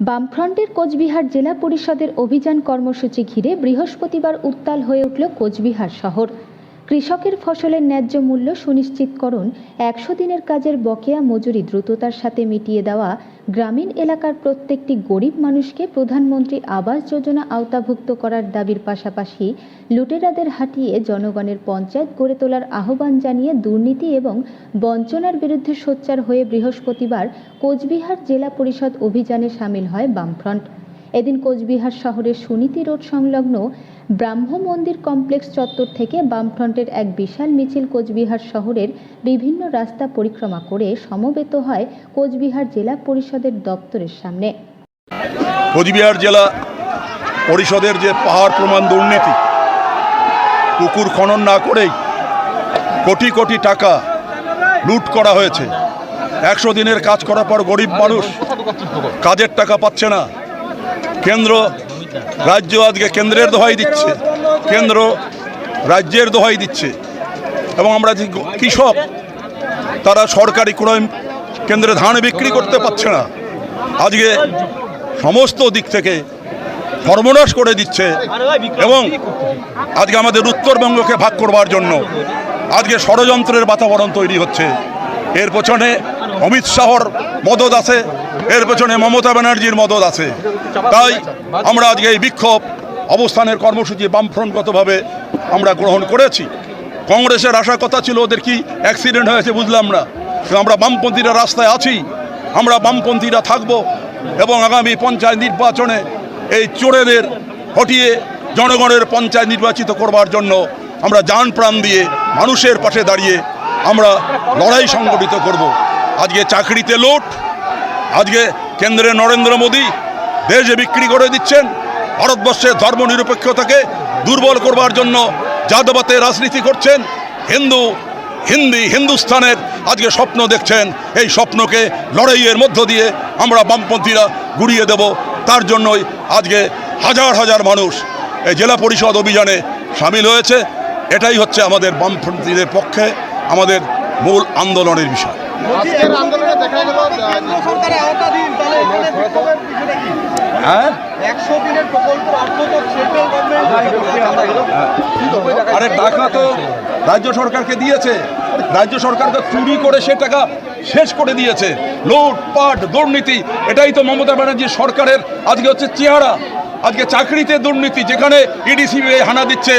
বামফ্রন্টের কোচবিহার জেলা পরিষদের অভিযান কর্মসূচি ঘিরে বৃহস্পতিবার উত্তাল হয়ে উঠল কোচবিহার শহর। কৃষকের ফসলের ন্যায্য মূল্য সুনিশ্চিতকরণ, একশো দিনের কাজের বকেয়া মজুরি দ্রুততার সাথে মিটিয়ে দেওয়া গ্রামীণ এলাকার প্রত্যেকটি গরিব মানুষকে প্রধানমন্ত্রী আবাস যোজনা আওতাভুক্ত করার দাবির পাশাপাশি লুটেরাদের হাঁটিয়ে জনগণের পঞ্চায়েত গড়ে তোলার আহ্বান জানিয়ে দুর্নীতি এবং বঞ্চনার বিরুদ্ধে সোচ্চার হয়ে বৃহস্পতিবার কোচবিহার জেলা পরিষদ অভিযানে সামিল হয় বামফ্রন্ট। এদিন কোচবিহার শহরের সুনীতি রোড সংলগ্ন ব্রাহ্ম মন্দির কমপ্লেক্স চত্বর থেকে বামফ্রন্টের এক বিশাল মিছিল কোচবিহার শহরের বিভিন্ন রাস্তা পরিক্রমা করে সমবেত হয় কোচবিহার জেলা পরিষদের দপ্তরের সামনে। কোচবিহার জেলা পরিষদের যে পাহাড় প্রমাণ দুর্নীতি পুকুর খনন না করেই কোটি কোটি টাকা লুট করা হয়েছে। একশো দিনের কাজ করার পর গরিব মানুষ কাজের টাকা পাচ্ছে না। কেন্দ্র রাজ্য আজকে কেন্দ্রের দোহাই দিচ্ছে। কেন্দ্র রাজ্যের দোহাই দিচ্ছে। এবং আমরা যে কৃষক, তারা সরকারি কোনো কেন্দ্রে ধান বিক্রি করতে পারছে না। আজকে সমস্ত দিক থেকে সর্বনাশ করে দিচ্ছে এবং আজকে আমাদের উত্তরবঙ্গকে ভাগ করবার জন্য আজকে ষড়যন্ত্রের বাতাবরণ তৈরি হচ্ছে। এর পেছনে অমিত শাহর মদত আছে। এর পেছনে মমতা ব্যানার্জির মদত আছে। তাই আমরা আজকে এই বিক্ষোভ অবস্থানের কর্মসূচি বামফ্রন্টগতভাবে আমরা গ্রহণ করেছি। কংগ্রেসের আশা কথা ছিল ওদের কি অ্যাক্সিডেন্ট হয়েছে বুঝলাম না। আমরা বামপন্থীরা রাস্তায় আছি। আমরা বামপন্থীরা থাকব এবং আগামী পঞ্চায়েত নির্বাচনে এই চোরেদের হটিয়ে জনগণের পঞ্চায়েত নির্বাচিত করবার জন্য আমরা যান প্রাণ দিয়ে মানুষের পাশে দাঁড়িয়ে আমরা লড়াই সংগঠিত করব। আজকে চাকরিতে লোট, আজকে কেন্দ্রে নরেন্দ্র মোদী দেশে বিক্রি করে দিচ্ছেন ভারতবর্ষের ধর্মনিরপেক্ষতাকে দুর্বল করবার জন্য যাদবাতে রাজনীতি করছেন, হিন্দু, হিন্দি হিন্দুস্তানের আজকে স্বপ্ন দেখছেন, এই স্বপ্নকে লড়াইয়ের মধ্য দিয়ে আমরা বামপন্থীরা গুড়িয়ে দেব, তার জন্যই আজকে হাজার হাজার মানুষ এই জেলা পরিষদ অভিযানে সামিল হয়েছে, এটাই হচ্ছে আমাদের বামপন্থীদের পক্ষে আমাদের মূল আন্দোলনের বিষয়। আজকের আন্দোলনে দেখা গেল সরকারের আওতাধীন তাহলে এখানে বিক্ষোভের বিষয়টা কি? হ্যাঁ। একশো দিনের প্রকল্প অর্থ তো সেন্ট্রাল গভর্নমেন্ট আরে টাকা তো রাজ্য সরকারকে দিয়েছে। রাজ্য সরকারকে চুরি করে সে টাকা শেষ করে দিয়েছে। লুটপাট দুর্নীতি এটাই তো মমতা ব্যানার্জির সরকারের আজকে হচ্ছে চেহারা। আজকে চাকরিতে দুর্নীতি যেখানে ইডিসি হানা দিচ্ছে।